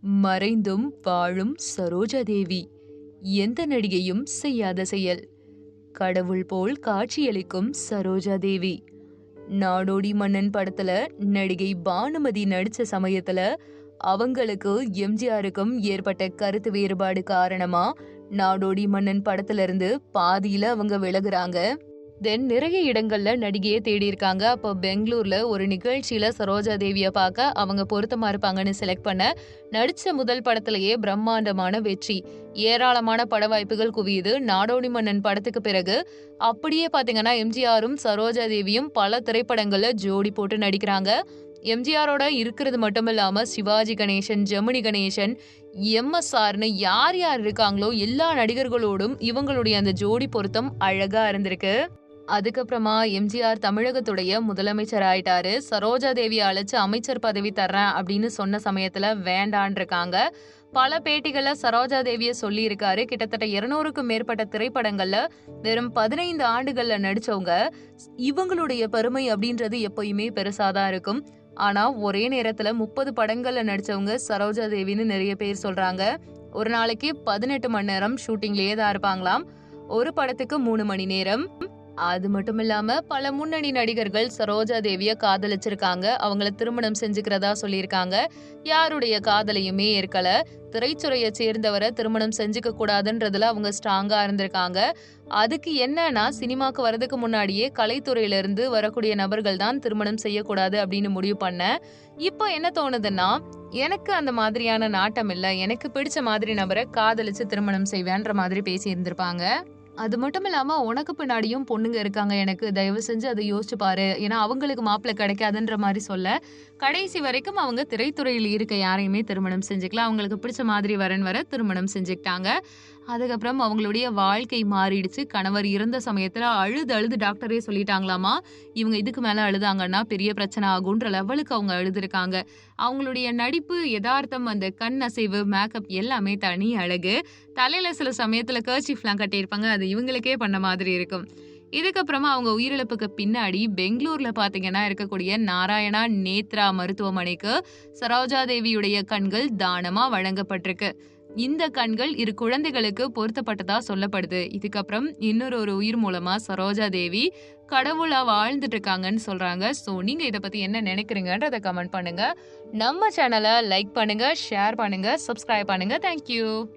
மறைந்தும் வாழும் சரோஜாதேவி. எந்த நடிகையும் செய்யாத செயல். கடவுள் போல் காட்சியளிக்கும் சரோஜாதேவி. நாடோடி மன்னன் படத்துல நடிகை பானுமதி நடிச்ச சமயத்துல அவங்களுக்கு எம்ஜிஆருக்கும் ஏற்பட்ட கருத்து வேறுபாடு காரணமா நாடோடி மன்னன் படத்துல இருந்து பாதியில அவங்க விலகுறாங்க. தென் நிறைய இடங்கள்ல நடிகையை தேடி இருக்காங்க அப்போ பெங்களூர்ல ஒரு நிகழ்ச்சியில சரோஜா தேவியை பார்க்க அவங்க பொருத்தமா இருப்பாங்கன்னு செலக்ட் பண்ண நடிச்ச முதல் படத்திலேயே பிரம்மாண்டமான வெற்றி. ஏராளமான பட வாய்ப்புகள் குவியுது. நாடோடி மன்னன் படத்துக்கு பிறகு அப்படியே பாத்தீங்கன்னா எம்ஜிஆரும் சரோஜா தேவியும் பல திரைப்படங்கள்ல ஜோடி போட்டு நடிக்கிறாங்க. எம்ஜிஆரோட இருக்கிறது மட்டும் இல்லாம சிவாஜி கணேசன் ஜெமினி கணேசன் எம்எஸ்ஆர்னு யார் யார் இருக்காங்களோ எல்லா நடிகர்களோடும் இவங்களுடைய அந்த ஜோடி பொருத்தம் அழகா இருந்திருக்கு. அதுக்கப்புறமா எம்ஜிஆர் தமிழகத்துடைய முதலமைச்சர் ஆயிட்டாரு சரோஜா தேவியை அழைச்சு அமைச்சர் பதவி தர்றேன் அப்படின்னு சொன்ன சமயத்துல வேண்டான் இருக்காங்க பல பேட்டிகள்ல சரோஜா தேவிய சொல்லி இருக்காரு கிட்டத்தட்ட இருநூறுக்கும் மேற்பட்ட திரைப்படங்கள்ல வெறும் பதினைந்து ஆண்டுகள்ல நடிச்சவங்க. இவங்களுடைய பெருமை அப்படின்றது எப்பயுமே பெருசாதான் இருக்கும். ஆனா ஒரே நேரத்துல முப்பது படங்கள்ல நடிச்சவங்க சரோஜா தேவின்னு நிறைய பேர் சொல்றாங்க. ஒரு நாளைக்கு பதினெட்டு மணி நேரம் ஷூட்டிங்லயே தான் இருப்பாங்களாம். ஒரு படத்துக்கு மூணு மணி நேரம். அது மட்டும் இல்லாம பல முன்னணி நடிகர்கள் சரோஜா தேவிய காதலிச்சிருக்காங்க. அவங்கள திருமணம் செஞ்சுக்கிறதா சொல்லியிருக்காங்க. யாருடைய காதலையுமே ஏற்கல. திரைச்சுறையை சேர்ந்தவரை திருமணம் செஞ்சுக்க கூடாதுன்றதுல அவங்க ஸ்ட்ராங்கா இருந்திருக்காங்க. அதுக்கு என்னன்னா சினிமாக்கு வரதுக்கு முன்னாடியே கலைத்துறையில இருந்து வரக்கூடிய நபர்கள் தான் திருமணம் செய்யக்கூடாது அப்படின்னு முடிவு பண்ண. இப்போ என்ன தோணுதுன்னா எனக்கு அந்த மாதிரியான நாட்டம் இல்லை. எனக்கு பிடிச்ச மாதிரி நபரை காதலிச்சு திருமணம் செய்வேன்ற மாதிரி பேசி இருந்திருப்பாங்க அது மட்டும் இல்லாமல் உனக்கு பின்னாடியும் பொண்ணுங்க இருக்காங்க. எனக்கு தயவு செஞ்சு அதை யோசிச்சு பாரு. ஏன்னா அவங்களுக்கு மாப்பிள்ளை கிடைக்காதுன்ற மாதிரி சொல்ல கடைசி வரைக்கும் அவங்க திரைத்துறையில் இருக்க யாரையுமே திருமணம் செஞ்சுக்கலாம் அவங்களுக்கு பிடிச்ச மாதிரி வரன் வர திருமணம் செஞ்சுக்கிட்டாங்க. அதுக்கப்புறம் அவங்களுடைய வாழ்க்கை மாறிடுச்சு. கணவர் இறந்த சமயத்தில் அழுது அழுது டாக்டரே சொல்லிட்டாங்களாமா இவங்க இதுக்கு மேலே அழுதாங்கன்னா பெரிய பிரச்சனை ஆகுன்ற லெவலுக்கு அவங்க அழுதுருக்காங்க. அவங்களுடைய நடிப்பு யதார்த்தம் அந்த கண் அசைவு மேக்கப் எல்லாமே தனி அழகு. தலையில் சில சமயத்தில் கர்ச்சீஃப்லாம் கட்டியிருப்பாங்க அது இவங்களுக்கே பண்ண மாதிரி இருக்கும். இதுக்கப்புறமா அவங்க உயிரிழப்புக்கு பின்னாடி பெங்களூர்ல பாத்தீங்கன்னா இருக்கக்கூடிய நாராயணா நேத்ரா மருத்துவமனைக்கு சரோஜா தேவியுடைய கண்கள் தானமா வழங்கப்பட்டிருக்கு. இந்த கண்கள் இரு குழந்தைகளுக்கு பொருத்தப்பட்டதா சொல்லப்படுது. இதுக்கப்புறம் இன்னொரு ஒரு உயிர் மூலமா சரோஜா தேவி கடவுளா வாழ்ந்துட்டு இருக்காங்கன்னு சொல்றாங்க. ஸோ நீங்க இதை பத்தி என்ன நினைக்கிறீங்கன்றதை கமெண்ட் பண்ணுங்க. நம்ம சேனலை லைக் பண்ணுங்க ஷேர் பண்ணுங்க சப்ஸ்கிரைப் பண்ணுங்க. தேங்க்யூ